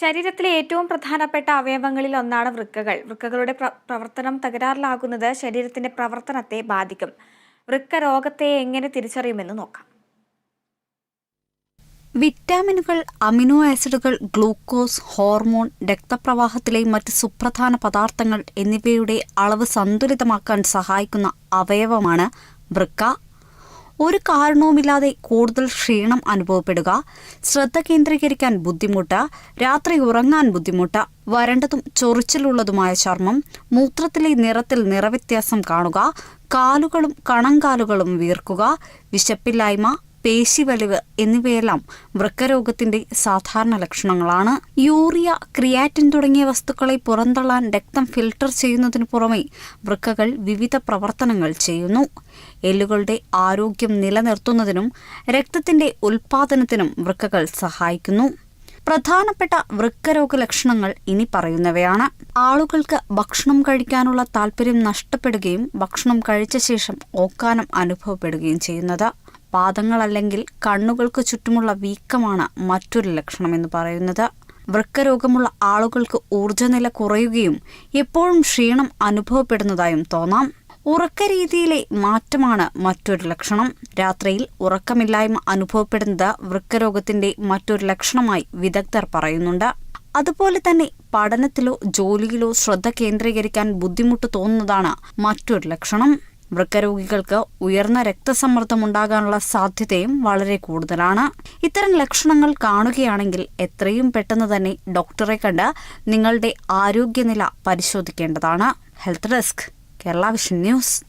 ശരീരത്തിലെ ഏറ്റവും പ്രധാനപ്പെട്ട അവയവങ്ങളിൽ ഒന്നാണ് വൃക്കകൾ. വൃക്കകളുടെ പ്രവർത്തനം തകരാറിലാകുന്നത് ശരീരത്തിന്റെ പ്രവർത്തനത്തെ ബാധിക്കും. വൃക്ക രോഗത്തെ എങ്ങനെ തിരിച്ചറിയുമെന്ന് നോക്കാം. വിറ്റാമിനുകൾ അമിനോ ആസിഡുകൾ ഗ്ലൂക്കോസ് ഹോർമോൺ രക്തപ്രവാഹത്തിലെ മറ്റ് സുപ്രധാന പദാർത്ഥങ്ങൾ എന്നിവയുടെ അളവ് സന്തുലിതമാക്കാൻ സഹായിക്കുന്ന അവയവമാണ് വൃക്ക ഒരു കാരണവുമില്ലാതെ കൂടുതൽ ക്ഷീണം അനുഭവപ്പെടുക ശ്രദ്ധ കേന്ദ്രീകരിക്കാൻ ബുദ്ധിമുട്ട് രാത്രി ഉറങ്ങാൻ ബുദ്ധിമുട്ട് വരണ്ടതും ചൊറിച്ചിലുള്ളതുമായ ചർമ്മം മൂത്രത്തിലെ നിറത്തിൽ നിറവ്യത്യാസം കാണുക കാലുകളും കണങ്കാലുകളും വീർക്കുക വിശപ്പില്ലായ്മ പേശിവലിവ് എന്നിവയെല്ലാം വൃക്കരോഗത്തിന്റെ സാധാരണ ലക്ഷണങ്ങളാണ്. യൂറിയ ക്രിയാറ്റിൻ തുടങ്ങിയ വസ്തുക്കളെ പുറന്തള്ളാൻ രക്തം ഫിൽട്ടർ ചെയ്യുന്നതിന് പുറമെ വൃക്കകൾ വിവിധ പ്രവർത്തനങ്ങൾ ചെയ്യുന്നു. എല്ലുകളുടെ ആരോഗ്യം നിലനിർത്തുന്നതിനും രക്തത്തിന്റെ ഉൽപാദനത്തിനും വൃക്കകൾ സഹായിക്കുന്നു. പ്രധാനപ്പെട്ട വൃക്കരോഗ ലക്ഷണങ്ങൾ ഇനി പറയുന്നവയാണ്. ആളുകൾക്ക് ഭക്ഷണം കഴിക്കാനുള്ള താല്പര്യം നഷ്ടപ്പെടുകയും ഭക്ഷണം കഴിച്ച ശേഷം ഓക്കാനം അനുഭവപ്പെടുകയും ചെയ്യുന്നത്. പാദങ്ങളല്ലെങ്കിൽ കണ്ണുകൾക്ക് ചുറ്റുമുള്ള വീക്കമാണ് മറ്റൊരു ലക്ഷണം എന്ന് പറയുന്നത്. വൃക്കരോഗമുള്ള ആളുകൾക്ക് ഊർജനില കുറയുകയും എപ്പോഴും ക്ഷീണം അനുഭവപ്പെടുന്നതായും തോന്നാം. ഉറക്ക രീതിയിലെ മാറ്റമാണ് മറ്റൊരു ലക്ഷണം. രാത്രിയിൽ ഉറക്കമില്ലായ്മ അനുഭവപ്പെടുന്നത് വൃക്കരോഗത്തിന്റെ മറ്റൊരു ലക്ഷണമായി വിദഗ്ധർ പറയുന്നുണ്ട്. അതുപോലെ തന്നെ പഠനത്തിലോ ജോലിയിലോ ശ്രദ്ധ കേന്ദ്രീകരിക്കാൻ ബുദ്ധിമുട്ട് തോന്നുന്നതാണ് മറ്റൊരു ലക്ഷണം. വൃക്കരോഗികൾക്ക് ഉയർന്ന രക്തസമ്മർദ്ദം ഉണ്ടാകാനുള്ള സാധ്യതയും വളരെ കൂടുതലാണ്. ഇത്തരം ലക്ഷണങ്ങൾ കാണുകയാണെങ്കിൽ എത്രയും പെട്ടെന്ന് തന്നെ ഡോക്ടറെ കണ്ട് നിങ്ങളുടെ ആരോഗ്യനില പരിശോധിക്കേണ്ടതാണ്. Health desk Kerala vision news.